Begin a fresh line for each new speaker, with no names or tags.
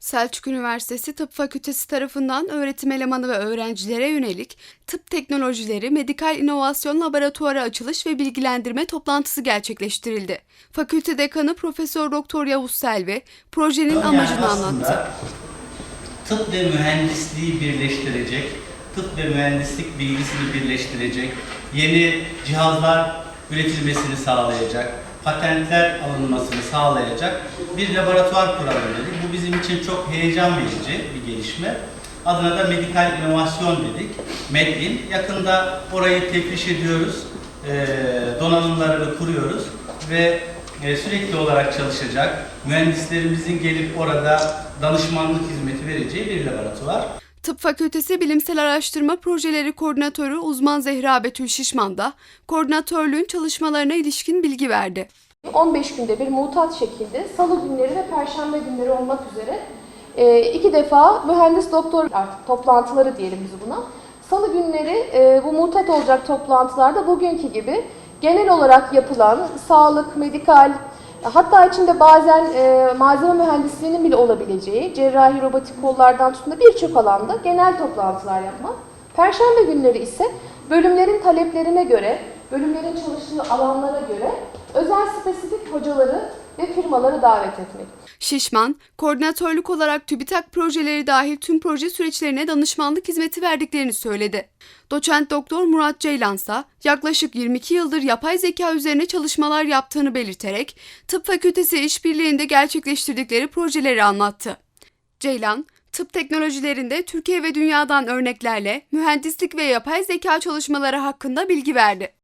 Selçuk Üniversitesi Tıp Fakültesi tarafından öğretim elemanı ve öğrencilere yönelik tıp teknolojileri medikal inovasyon laboratuvarı açılış ve bilgilendirme toplantısı gerçekleştirildi. Fakülte dekanı Profesör Doktor Yavuz Selvi projenin
Yani
amacını anlattı.
Tıp ve mühendisliği birleştirecek, tıp ve mühendislik bilgisini birleştirecek, yeni cihazlar üretilmesini sağlayacak, patentler alınmasını sağlayacak bir laboratuvar kuralım dedik. Bu bizim için çok heyecan verici bir gelişme. Adına da medikal inovasyon dedik. MEDİN. Yakında orayı tefriş ediyoruz. Ee, donanımlarını kuruyoruz ve e, sürekli olarak çalışacak, mühendislerimizin gelip orada danışmanlık hizmeti vereceği bir laboratuvar.
Tıp Fakültesi Bilimsel Araştırma Projeleri Koordinatörü uzman Zehra Betül Şişman da koordinatörlüğün çalışmalarına ilişkin bilgi verdi.
15 günde bir mutat şekilde salı günleri ve perşembe günleri olmak üzere e, iki defa mühendis doktor artık toplantıları diyelim biz buna. Salı günleri e, bu mutat olacak toplantılarda bugünkü gibi genel olarak yapılan sağlık, medikal, hatta içinde bazen e, malzeme mühendisliğinin bile olabileceği cerrahi robotik kollardan tutun da birçok alanda genel toplantılar yapmak. Perşembe günleri ise bölümlerin taleplerine göre, bölümlerin çalıştığı alanlara göre özel spesifik hocaları ve firmaları davet etmek.
Şişman, koordinatörlük olarak TÜBİTAK projeleri dahil tüm proje süreçlerine danışmanlık hizmeti verdiklerini söyledi. Doçent Doktor Murat Ceylansa yaklaşık 22 yıldır yapay zeka üzerine çalışmalar yaptığını belirterek tıp fakültesi işbirliğinde gerçekleştirdikleri projeleri anlattı. Ceylan, tıp teknolojilerinde Türkiye ve dünyadan örneklerle mühendislik ve yapay zeka çalışmaları hakkında bilgi verdi.